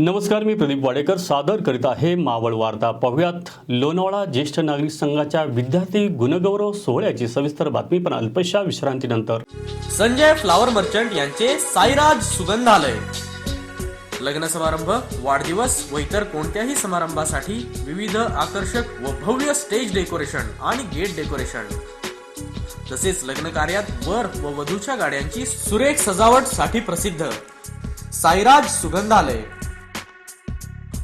नमस्कार मी प्रदीप वाडेकर. सादर करीत आहे मावळ वार्ता. पाहुयात लोणावळा ज्येष्ठ नागरिक संघाच्या विद्यार्थी गुणगौरव सोहळ्याची सविस्तर बातमी पण अल्पशा विश्रांतीनंतर. संजय फ्लावर मर्चंट यांचे साईराज सुगंधालय. लग्न समारंभ वाढदिवस व इतर कोणत्याही समारंभासाठी विविध आकर्षक व भव्य स्टेज डेकोरेशन आणि गेट डेकोरेशन. तसेच लग्न कार्यात वर व वधूच्या गाड्यांची सुरेख सजावटसाठी प्रसिद्ध साईराज सुगंधालय.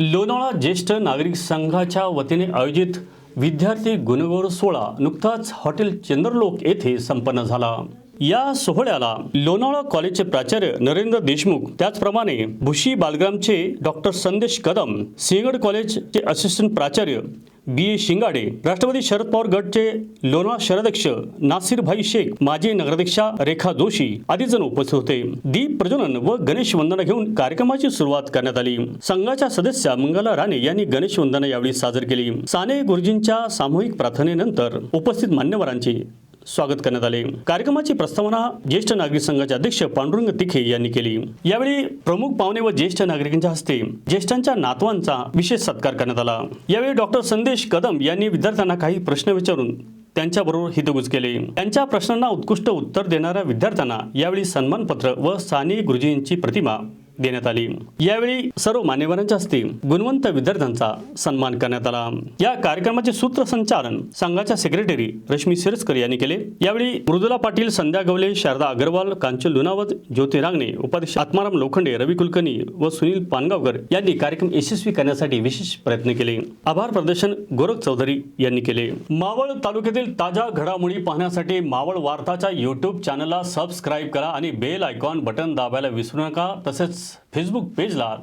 लोणावळा ज्येष्ठ नागरिक संघाच्या वतीने आयोजित विद्यार्थी गुणगौर सोहळा नुकताच हॉटेल चंद्रलोक येथे संपन्न झाला. या सोहळ्याला लोणावळा कॉलेजचे प्राचार्य नरेंद्र देशमुख त्याचप्रमाणे भुशी बालग्रामचे डॉक्टर संदेश कदम सिंहगड कॉलेजचे असिस्टंट प्राचार्य बी ए शिंगाडे राष्ट्रवादी शरद पवार गटचे लोणार शहराध्यक्ष नासिरभाई शेख माजी नगराध्यक्षा रेखा जोशी आदी जण उपस्थित होते. दीप प्रज्वलन व गणेश वंदना घेऊन कार्यक्रमाची सुरुवात करण्यात आली. संघाच्या सदस्या मंगला राणे यांनी गणेश वंदना यावेळी सादर केली. साने गुरुजींच्या सामूहिक प्रार्थनेनंतर उपस्थित मान्यवरांची स्वागत करण्यात आले. कार्यक्रमाची प्रस्तावना ज्येष्ठ नागरिक संघाचे अध्यक्ष पांडुरंग तिखे यांनी केली. यावेळी प्रमुख पाहुणे व ज्येष्ठ नागरिकांच्या हस्ते ज्येष्ठांच्या नातवांचा विशेष सत्कार करण्यात आला. यावेळी डॉक्टर संदेश कदम यांनी विद्यार्थ्यांना काही प्रश्न विचारून त्यांच्याबरोबर हितगुज केले. त्यांच्या प्रश्नांना उत्कृष्ट उत्तर देणाऱ्या विद्यार्थ्यांना यावेळी सन्मानपत्र व साने गुरुजींची प्रतिमा देण्यात आली. यावेळी सर्व मान्यवरांच्या हस्ते गुणवंत विद्यार्थ्यांचा सन्मान करण्यात आला. या कार्यक्रमाचे सूत्रसंचालन संघाच्या सेक्रेटरी रश्मी सिरस्कर यांनी केले. यावेळी मृदुला पाटील संध्या गवले शारदा अग्रवाल कांचन लुनावत ज्योती रांगणे उपाध्यक्ष आत्माराम लोखंडे रवी कुलकर्णी व सुनील पानगावकर यांनी कार्यक्रम यशस्वी करण्यासाठी विशेष प्रयत्न केले. आभार प्रदर्शन गोरख चौधरी यांनी केले. मावळ तालुक्यातील ताज्या घडामोडी पाहण्यासाठी मावळ वार्ताच्या युट्यूब चॅनलला सबस्क्राईब करा आणि बेल आयकॉन बटन दाबायला विसरू नका. तसेच फेसबुक पेजला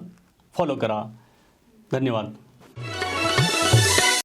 फॉलो करा. धन्यवाद.